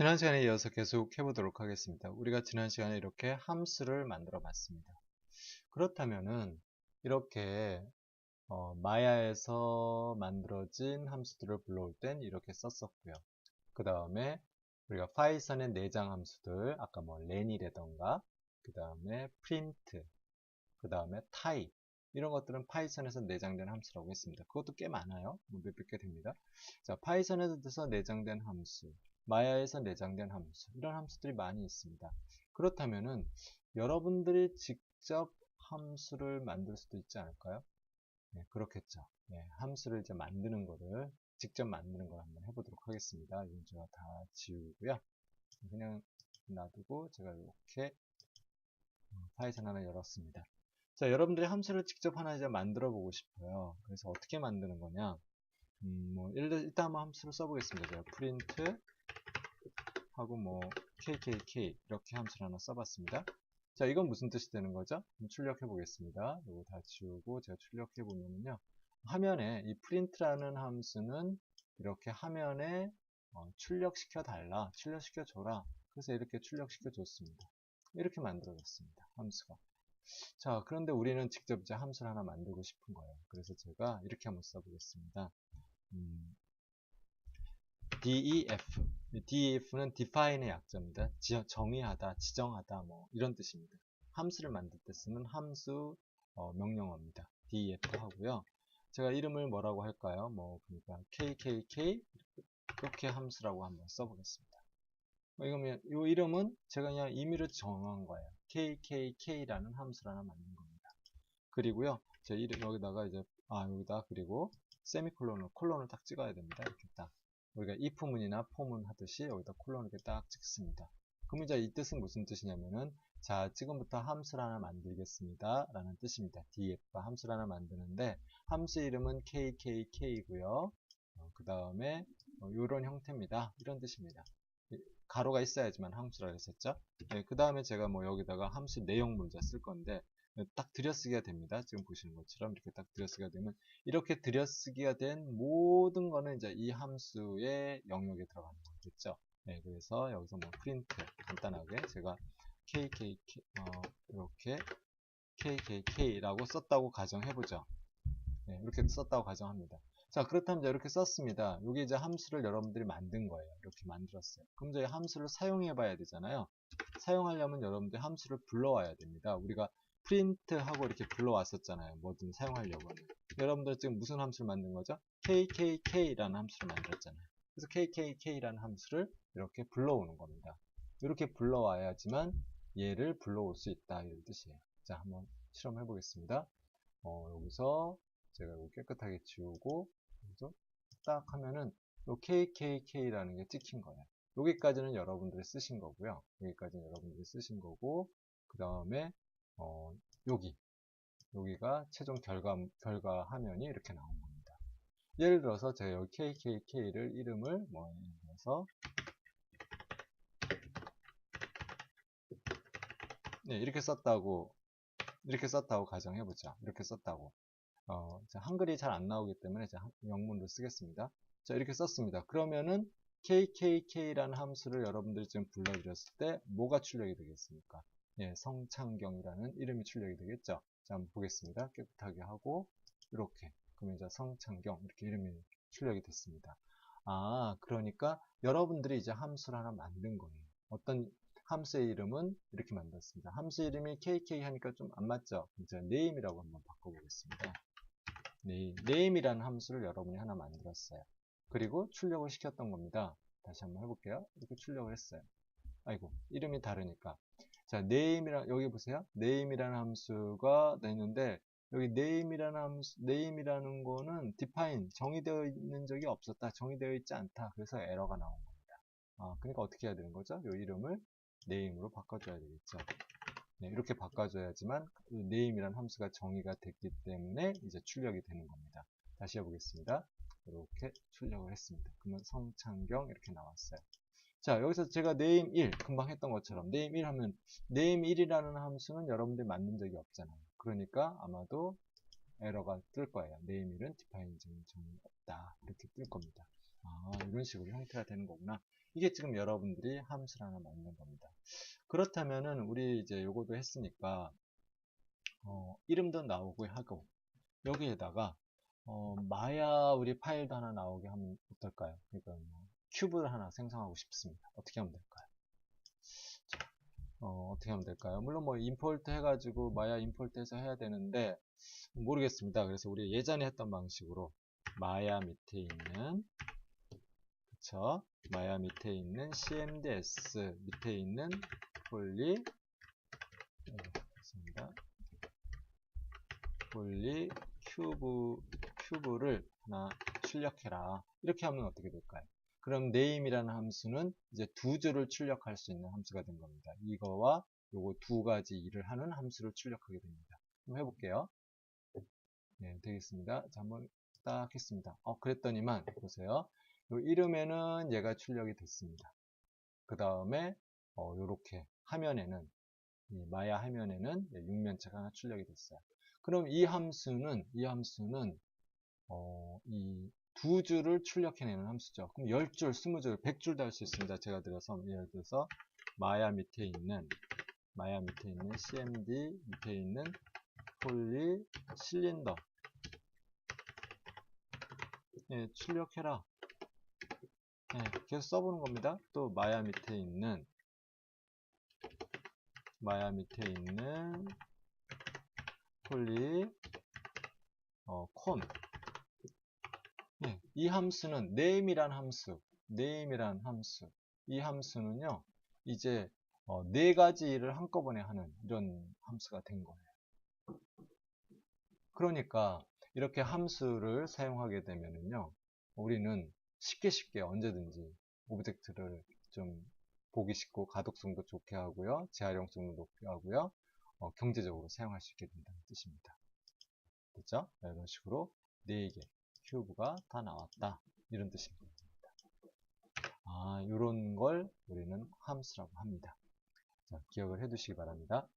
지난 시간에 이어서 계속 해보도록 하겠습니다. 우리가 지난 시간에 이렇게 함수를 만들어 봤습니다. 그렇다면은 이렇게 어, 마야에서 만들어진 함수들을 불러올 땐 이렇게 썼었고요. 그 다음에 우리가 파이썬의 내장 함수들 아까 뭐 렌이라던가 그 다음에 프린트 그 다음에 타입 이런 것들은 파이썬에서 내장된 함수라고 했습니다. 그것도 꽤 많아요. 뭐 몇백 개 됩니다. 자, 파이썬에서 내장된 함수, 마야에서 내장된 함수, 이런 함수들이 많이 있습니다. 그렇다면은 여러분들이 직접 함수를 만들 수도 있지 않을까요? 네, 그렇겠죠. 네, 함수를 이제 만드는 거를 직접 만드는 걸 한번 해보도록 하겠습니다. 이건 제가 다 지우고요. 그냥 놔두고 제가 이렇게 파이썬 하나 열었습니다. 자, 여러분들이 함수를 직접 하나 이제 만들어 보고 싶어요. 그래서 어떻게 만드는 거냐? 음, 뭐, 일단 한번 함수를 써보겠습니다. 제가 프린트 하고 뭐, kkk 이렇게 함수를 하나 써봤습니다. 자, 이건 무슨 뜻이 되는 거죠? 출력해 보겠습니다. 이거 다 지우고 제가 출력해 보면요. 화면에 이 프린트라는 함수는 이렇게 화면에 어, 출력시켜 달라, 출력시켜 줘라. 그래서 이렇게 출력시켜 줬습니다. 이렇게 만들어졌습니다. 함수가. 자, 그런데 우리는 직접 이제 함수를 하나 만들고 싶은 거예요. 그래서 제가 이렇게 한번 써보겠습니다. 음, def. def는 define의 약자입니다. 정의하다, 지정하다, 뭐 이런 뜻입니다. 함수를 만들 때 쓰는 함수 어, 명령어입니다. def 하고요. 제가 이름을 뭐라고 할까요? 뭐 그러니까 kkk 이렇게 함수라고 한번 써보겠습니다. 뭐 이거면 이 이름은 제가 그냥 임의로 정한 거예요. kkk라는 함수를 하나 만든 겁니다. 그리고요, 제 이름 여기다가 이제 아 여기다 그리고 세미콜론을 콜론을 딱 찍어야 됩니다. 이렇게 딱 우리가 if문이나 for문 하듯이 여기다 콜론을 이렇게 딱 찍습니다. 그럼 이제 이 뜻은 무슨 뜻이냐면은 자 지금부터 함수를 하나 만들겠습니다 라는 뜻입니다. df가 함수를 하나 만드는데 함수 이름은 kkk이고요. 어, 그 다음에 어, 이런 형태입니다. 이런 뜻입니다. 가로가 있어야지만 함수라고 했었죠? 네, 그 다음에 제가 뭐 여기다가 함수 내용 문자 쓸 건데 딱 들여쓰기가 됩니다 지금 보시는 것처럼 이렇게 딱 들여쓰기가 되면 이렇게 들여쓰기가 된 모든 거는 이제 이 함수의 영역에 들어가는 거겠죠 네, 그래서 여기서 뭐 프린트 간단하게 제가 kkk 어, 이렇게 kkk라고 썼다고 가정해보죠. 네, 이렇게 썼다고 가정합니다. 자 그렇다면 이렇게 썼습니다. 이게 이제 함수를 여러분들이 만든 거예요. 이렇게 만들었어요. 그럼 이제 함수를 사용해 봐야 되잖아요. 사용하려면 여러분들이 함수를 불러와야 됩니다. 우리가 프린트하고 이렇게 불러왔었잖아요. 뭐든 사용하려고 하면. 여러분들 지금 무슨 함수를 만든 거죠? kkk라는 함수를 만들었잖아요. 그래서 kkk라는 함수를 이렇게 불러오는 겁니다. 이렇게 불러와야지만 얘를 불러올 수 있다 이런 뜻이에요. 자 한번 실험해 보겠습니다. 어, 여기서 제가 이거 깨끗하게 지우고 여기서 딱 하면은 요 KKK라는 게 찍힌 거예요. 여기까지는 여러분들이 쓰신 거고요. 여기까지는 여러분들이 쓰신 거고 그 다음에 어, 여기 여기가 최종 결과 결과 화면이 이렇게 나온 겁니다. 예를 들어서 제가 여기 KKK를 이름을 뭐 예를 들어서 네, 이렇게 썼다고 이렇게 썼다고 가정해보자. 이렇게 썼다고. 어, 한글이 잘 안 나오기 때문에 영문으로 쓰겠습니다. 자, 이렇게 썼습니다. 그러면은 KKK라는 함수를 여러분들이 지금 불러드렸을 때 뭐가 출력이 되겠습니까? 예, 성창경이라는 이름이 출력이 되겠죠. 자, 한번 보겠습니다. 깨끗하게 하고 이렇게 그러면 이제 성창경 이렇게 이름이 출력이 됐습니다. 아, 그러니까 여러분들이 이제 함수를 하나 만든 거예요. 어떤 함수의 이름은 이렇게 만들었습니다. 함수 이름이 kk 하니까 좀 안 맞죠? 이제 name이라고 한번 바꿔보겠습니다. name, name이라는 함수를 여러분이 하나 만들었어요. 그리고 출력을 시켰던 겁니다. 다시 한번 해볼게요. 이렇게 출력을 했어요. 아이고, 이름이 다르니까. 자, name이라, 여기 보세요. name이라는 함수가 있는데, 여기 name이라는 함수, name이라는 거는 define, 정의되어 있는 적이 없었다. 정의되어 있지 않다. 그래서 에러가 나온 겁니다. 아, 그러니까 어떻게 해야 되는 거죠? 이 이름을 네임으로 바꿔줘야 되겠죠. 네, 이렇게 바꿔줘야지만 네임이라는 함수가 정의가 됐기 때문에 이제 출력이 되는 겁니다. 다시 해보겠습니다. 이렇게 출력을 했습니다. 그러면 성창경 이렇게 나왔어요. 자 여기서 제가 name 1 금방 했던 것처럼 name 1 하면 name 1이라는 함수는 여러분들이 만든 적이 없잖아요. 그러니까 아마도 에러가 뜰 거예요. name 1은 define 정의 없다 이렇게 뜰 겁니다. 아, 이런 식으로 형태가 되는 거구나. 이게 지금 여러분들이 함수를 하나 만든 겁니다. 그렇다면은 우리 이제 요거도 했으니까 어, 이름도 나오고 하고 여기에다가 어, 마야 우리 파일도 하나 나오게 하면 어떨까요? 그러니까 뭐 큐브를 하나 생성하고 싶습니다. 어떻게 하면 될까요? 자, 어, 떻게 하면 될까요? 물론 뭐 임포트 해가지고 마야 임포트해서 해야 되는데 모르겠습니다. 그래서 우리 예전에 했던 방식으로 마야 밑에 있는 그쵸? 마야 밑에 있는 cmds 밑에 있는 폴리 네, 됐습니다. 폴리 큐브 큐브를 하나 출력해라. 이렇게 하면 어떻게 될까요? 그럼 name이라는 함수는 이제 두 줄을 출력할 수 있는 함수가 된 겁니다. 이거와 요거 두 가지 일을 하는 함수를 출력하게 됩니다. 한번 해볼게요. 네, 되겠습니다. 자, 한번 딱 했습니다. 어, 그랬더니만, 보세요. 요 이름에는 얘가 출력이 됐습니다. 그 다음에, 어, 요렇게 화면에는, 이 마야 화면에는 육면체가 하나 출력이 됐어요. 그럼 이 함수는, 이 함수는, 어, 이 두 줄을 출력해내는 함수죠. 그럼 10줄, 20줄, 100줄도 할 수 있습니다. 제가 들어서, 예를 들어서, 마야 밑에 있는, 마야 밑에 있는 cmd 밑에 있는 폴리 실린더. 예, 출력해라. 예, 계속 써보는 겁니다. 또 마야 밑에 있는 마야 밑에 있는 폴리 어, 콘. 예, 이 함수는 name이란 함수 name이란 함수. 이 함수는요 이제 어, 네 가지 일을 한꺼번에 하는 이런 함수가 된 거예요. 그러니까 이렇게 함수를 사용하게 되면은요 우리는 쉽게 쉽게 언제든지 오브젝트를 좀 보기 쉽고 가독성도 좋게 하고요 재활용성도 높게 하고요 어, 경제적으로 사용할 수 있게 된다는 뜻입니다. 됐죠? 이런 식으로 4개 큐브가 다 나왔다. 이런 뜻입니다. 아 이런 걸 우리는 함수라고 합니다. 자, 기억을 해 두시기 바랍니다